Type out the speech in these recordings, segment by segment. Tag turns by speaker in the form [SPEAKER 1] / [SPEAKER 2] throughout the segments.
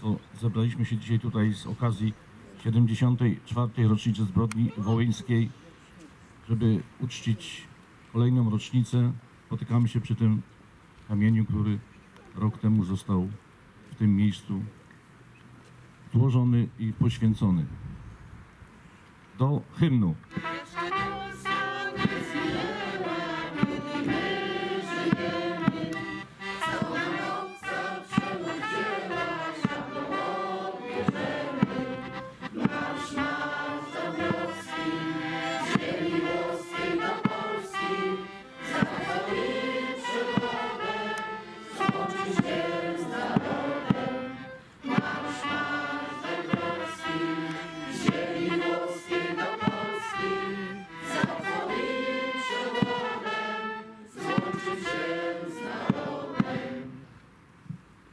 [SPEAKER 1] Państwo, zebraliśmy się dzisiaj tutaj z okazji 74. rocznicy zbrodni wołyńskiej, żeby uczcić kolejną rocznicę. Spotykamy się przy tym kamieniu, który rok temu został w tym miejscu złożony i poświęcony. Do hymnu.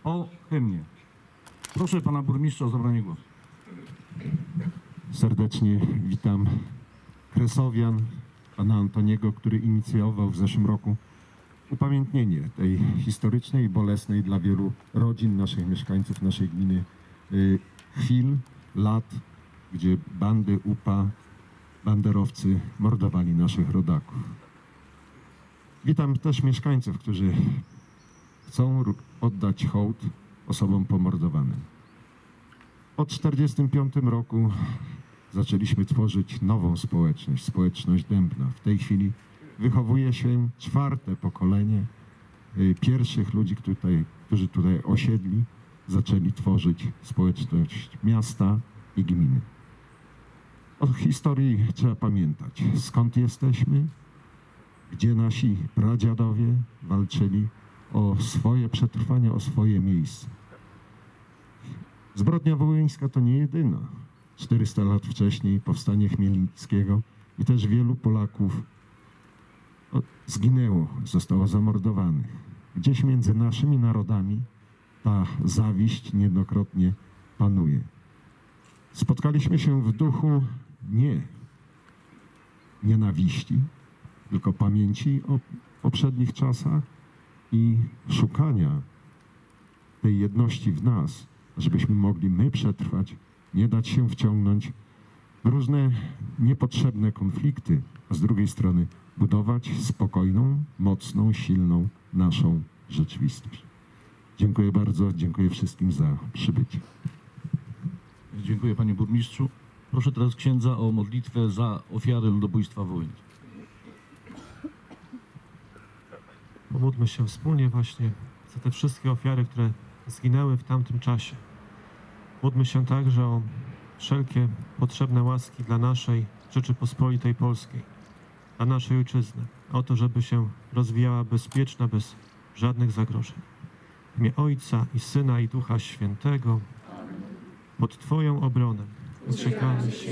[SPEAKER 1] O hymnie. Proszę pana burmistrza o zabranie głosu.
[SPEAKER 2] Serdecznie witam Kresowian, pana Antoniego, który inicjował w zeszłym roku upamiętnienie tej historycznej i bolesnej dla wielu rodzin, naszych mieszkańców, naszej gminy y, chwil, lat, gdzie bandy UPA, banderowcy mordowali naszych rodaków. Witam też mieszkańców, którzy chcą oddać hołd osobom pomordowanym. Od 1945 roku zaczęliśmy tworzyć nową społeczność, społeczność Dębna. W tej chwili wychowuje się czwarte pokolenie y, pierwszych ludzi, tutaj, którzy tutaj osiedli, zaczęli tworzyć społeczność miasta i gminy. O historii trzeba pamiętać. Skąd jesteśmy? Gdzie nasi pradziadowie walczyli o swoje przetrwanie, o swoje miejsce. Zbrodnia wołyńska to nie jedyna. 400 lat wcześniej powstanie Chmielnickiego i też wielu Polaków zginęło, zostało zamordowanych. Gdzieś między naszymi narodami ta zawiść niejednokrotnie panuje. Spotkaliśmy się w duchu nie nienawiści, tylko pamięci o poprzednich czasach i szukania tej jedności w nas, żebyśmy mogli my przetrwać, nie dać się wciągnąć w różne niepotrzebne konflikty, a z drugiej strony budować spokojną, mocną, silną naszą rzeczywistość. Dziękuję bardzo, dziękuję wszystkim za przybycie.
[SPEAKER 1] Dziękuję panie burmistrzu. Proszę teraz księdza o modlitwę za ofiary ludobójstwa wołyńskiego.
[SPEAKER 3] Pomódlmy się wspólnie właśnie za te wszystkie ofiary, które zginęły w tamtym czasie. Módlmy się także o wszelkie potrzebne łaski dla naszej Rzeczypospolitej Polskiej, dla naszej ojczyzny, o to, żeby się rozwijała bezpieczna, bez żadnych zagrożeń. W imię Ojca i Syna i Ducha Świętego, pod Twoją obronę uciekamy się.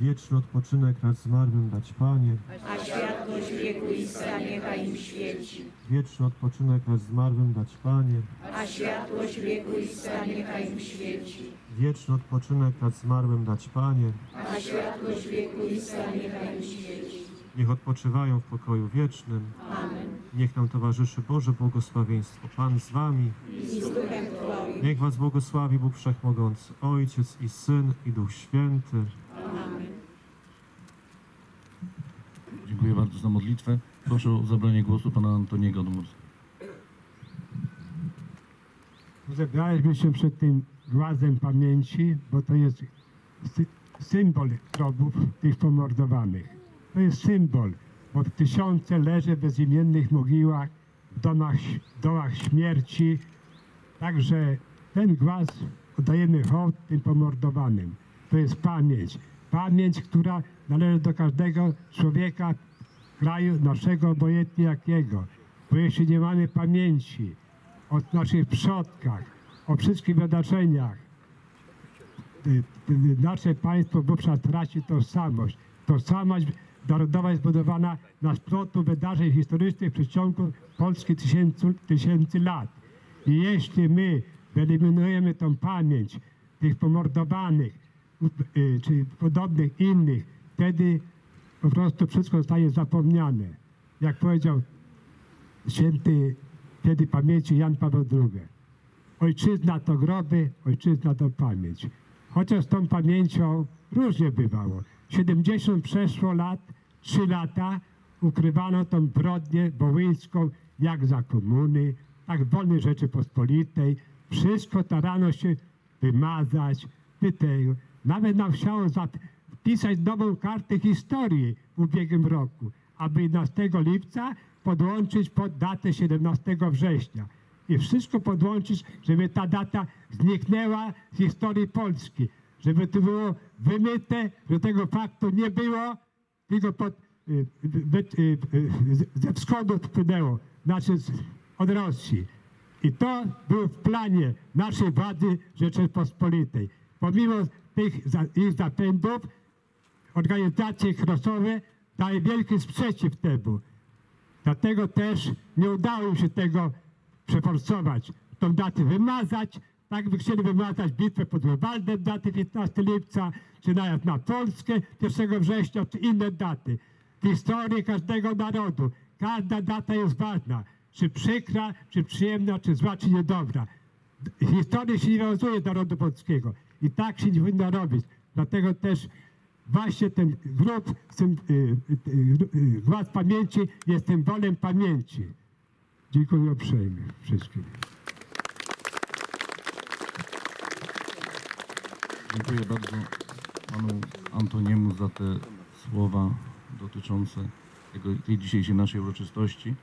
[SPEAKER 3] Wieczny odpoczynek nad zmarłym dać Panie,
[SPEAKER 4] A światłość wiekuista niechaj im świeci,
[SPEAKER 3] wieczny odpoczynek nad zmarłym dać Panie,
[SPEAKER 4] a światłość wiekuista niechaj im świeci,
[SPEAKER 3] wieczny odpoczynek nad zmarłym dać Panie,
[SPEAKER 4] a światłość wiekuista niechaj im świeci.
[SPEAKER 3] niech odpoczywają w pokoju wiecznym,
[SPEAKER 4] Amen.
[SPEAKER 3] niech nam towarzyszy Boże błogosławieństwo. Pan z Wami,
[SPEAKER 4] I z duchem Twoim.
[SPEAKER 3] niech Was błogosławi Bóg Wszechmogący, Ojciec i Syn i Duch Święty.
[SPEAKER 4] Amen.
[SPEAKER 1] Dziękuję bardzo za modlitwę. Proszę o zabranie głosu pana Antoniego Domorskiego.
[SPEAKER 5] Zebraliśmy się przed tym głazem pamięci, bo to jest sy symbol grobów tych pomordowanych. To jest symbol, bo tysiące leży w bezimiennych mogiłach, w domach, dołach śmierci. Także ten głaz oddajemy hołd tym pomordowanym. To jest pamięć. Pamięć, która należy do każdego człowieka kraju naszego, obojętnie. Bo jeśli nie mamy pamięci, o naszych przodkach, o wszystkich wydarzeniach. Y, y, Nasze państwo wówczas traci tożsamość. Tożsamość narodowa jest budowana na splotu wydarzeń historycznych w przeciągu Polski tysięcy, tysięcy lat. I jeśli my wyeliminujemy tą pamięć tych pomordowanych, y, czy podobnych innych, wtedy po prostu wszystko zostaje zapomniane. Jak powiedział święty wtedy pamięci Jan Paweł II. Ojczyzna to groby, ojczyzna to pamięć. Chociaż z tą pamięcią różnie bywało. 70 przeszło lat, 3 lata ukrywano tą zbrodnię wołyńską jak za komuny, tak w wolnej Rzeczypospolitej. Wszystko starano się wymazać, wytego. Nawet nam chciało zap- wpisać nową kartę historii w ubiegłym roku, aby 11 lipca podłączyć pod datę 17 września. I wszystko podłączyć, żeby ta data zniknęła z historii Polski. Żeby to było wymyte, że tego faktu nie było, tylko pod, y, y, y, ze wschodu wpłynęło, znaczy od Rosji. I to było w planie naszej władzy Rzeczypospolitej. Pomimo tych ich zapędów, organizacje krasowe dały wielki sprzeciw temu. Dlatego też nie udało im się tego przeforsować, tą datę wymazać, tak by chcieli wymazać bitwę pod Grunwaldem daty 15 lipca, czy nawet na Polskę 1 września, czy inne daty. W historii każdego narodu każda data jest ważna, czy przykra, czy przyjemna, czy zła, czy niedobra. Historia się nie realizuje narodu polskiego i tak się nie powinno robić. Dlatego też właśnie ten grób, y, y, y, głaz pamięci jest symbolem pamięci. Dziękuję uprzejmie wszystkim.
[SPEAKER 1] Dziękuję bardzo panu Antoniemu za te słowa dotyczące tego, tej dzisiejszej naszej uroczystości.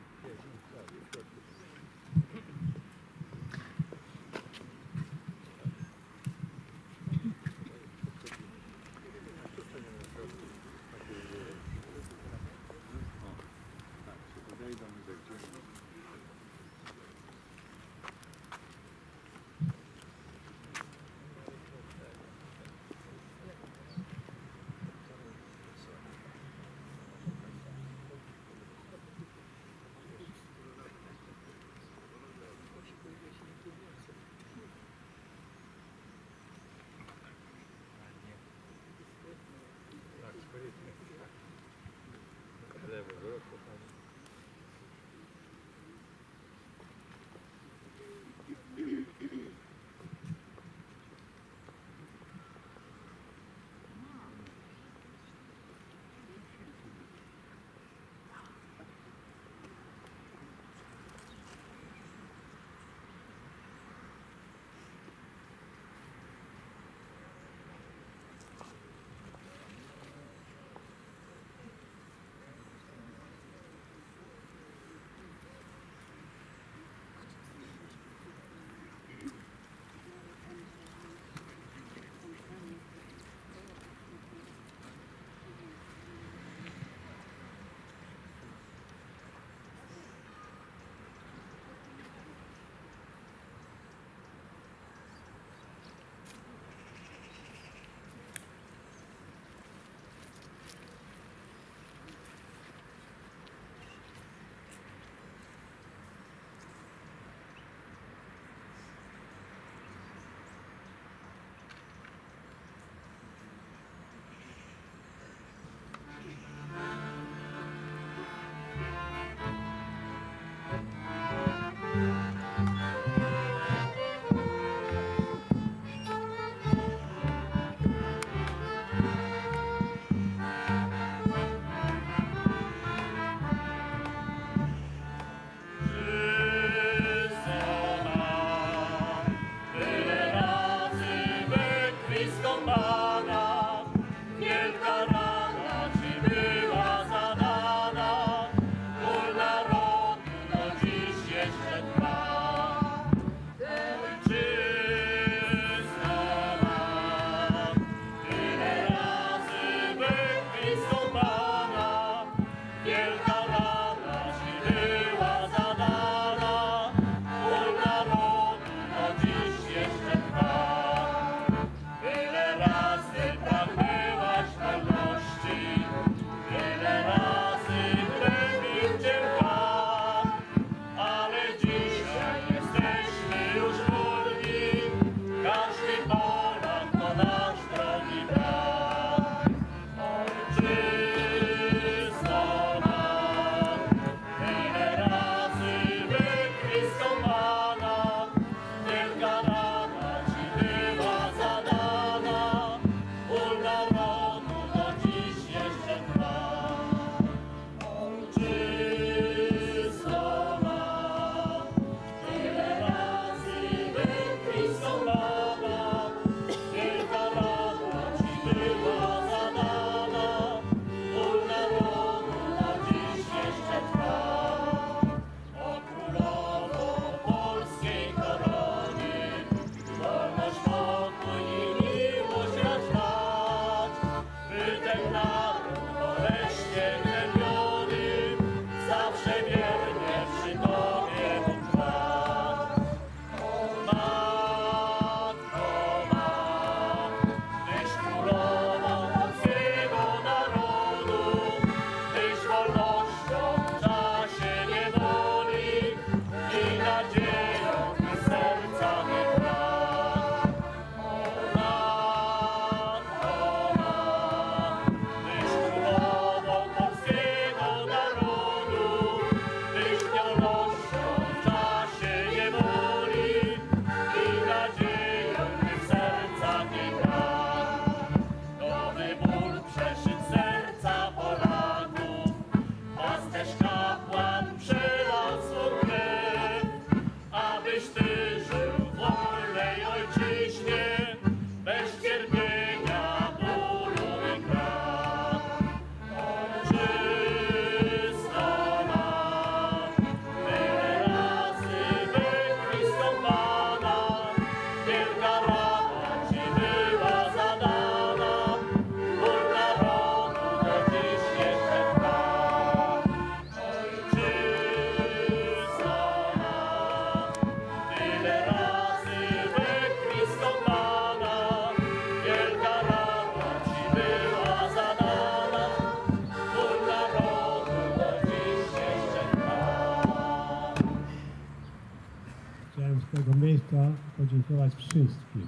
[SPEAKER 5] Podziękować wszystkim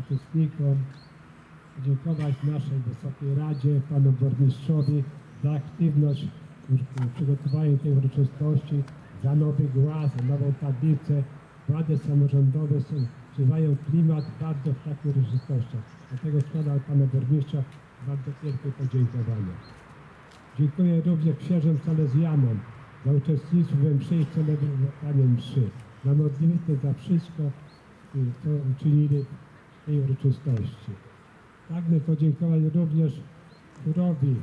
[SPEAKER 5] uczestnikom, podziękować naszej Wysokiej Radzie, panu burmistrzowi za aktywność w przygotowaniu tej uroczystości, za nowy głaz, za nową tablicę. Władze samorządowe są, wzywają klimat bardzo w takich uroczystościach. Dlatego składam panu burmistrza bardzo wielkie podziękowania. Dziękuję również księżom salezjanom za uczestnictwo we mszy i celebrowanie mszy, za modlitwę, za wszystko, co uczynili w tej uroczystości. Pragnę podziękować również chórowi,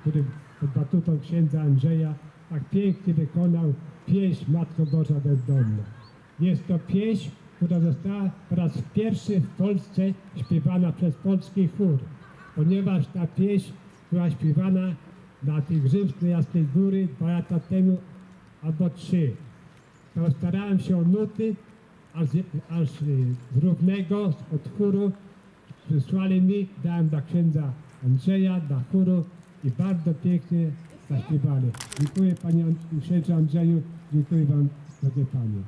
[SPEAKER 5] który pod batutą księdza Andrzeja tak pięknie wykonał pieśń Matko Boża Bezdomna. Jest to pieśń, która została po raz pierwszy w Polsce śpiewana przez polski chór, ponieważ ta pieśń była śpiewana na tych rzymskiej Jasnej Góry dwa lata temu albo trzy. To starałem się o nuty, aż, aż y, równego, od chóru przysłali mi, dałem dla księdza Andrzeja, dla chóru i bardzo pięknie zaśpiewali. Dziękuję panie An- księdzu Andrzeju, dziękuję wam, drogie panie.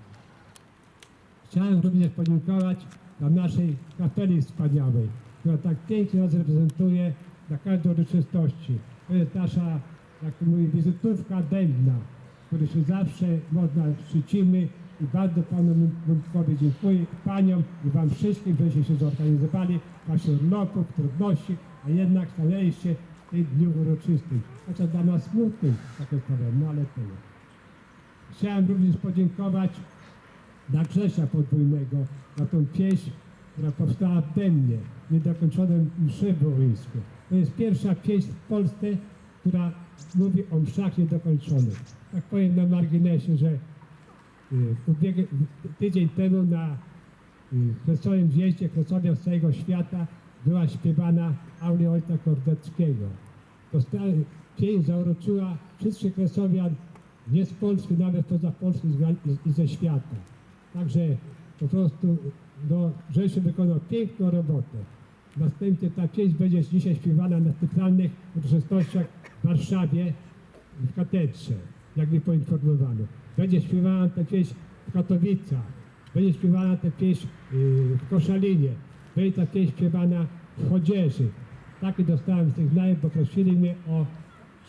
[SPEAKER 5] Chciałem również podziękować dla naszej kapeli wspaniałej, która tak pięknie nas reprezentuje na każdej uroczystości. To jest nasza, jak to mówi, wizytówka dębna, której się zawsze można szczycimy i bardzo panu Mundkowi dziękuję, paniom i wam wszystkim, żeście się zorganizowali, waszych urlopów, trudności, a jednak staleście w tej dniu uroczystym. Chociaż dla nas smutnym, tak jest powiem, no ale tyle. Chciałem również podziękować dla Grzesia Podwójnego, za tą pieśń, która powstała we mnie, niedokończonym mszy wołyńskie. To jest pierwsza pieśń w Polsce, która mówi o mszach niedokończonych. Tak powiem na marginesie, że w tydzień temu na y, Kresowym zjeździe Kresowia z całego świata była śpiewana aulia Ojca Kordeckiego. Pieśń zauroczyła wszystkich Kresowian, nie z Polski, nawet poza gran- i ze świata. Także po prostu no, Grzesiu wykonał piękną robotę. Następnie ta pieśń będzie dzisiaj śpiewana na specjalnych uroczystościach w Warszawie w katedrze, jak mi poinformowano. Będzie śpiewana ta pieśń w Katowicach, będzie śpiewana ta pieśń yy, w Koszalinie, będzie ta pieśń śpiewana w Chodzieży. Taki dostałem sygnał, bo prosili mnie o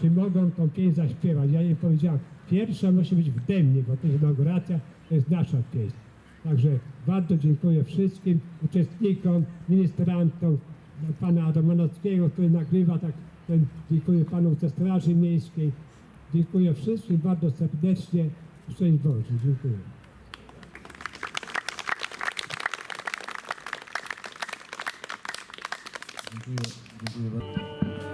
[SPEAKER 5] czy mogą tą pieśń zaśpiewać. Ja im powiedziałem, pierwsza musi być w Demnie, bo to jest inauguracja, to jest nasza pieśń. Także bardzo dziękuję wszystkim uczestnikom, ministrantom, pana Romanowskiego, który nagrywa, tak, ten, dziękuję panu ze Straży Miejskiej. Dziękuję wszystkim bardzo serdecznie. Szczęść Boże, dziękuję.
[SPEAKER 1] Dziękuję, dziękuję bardzo.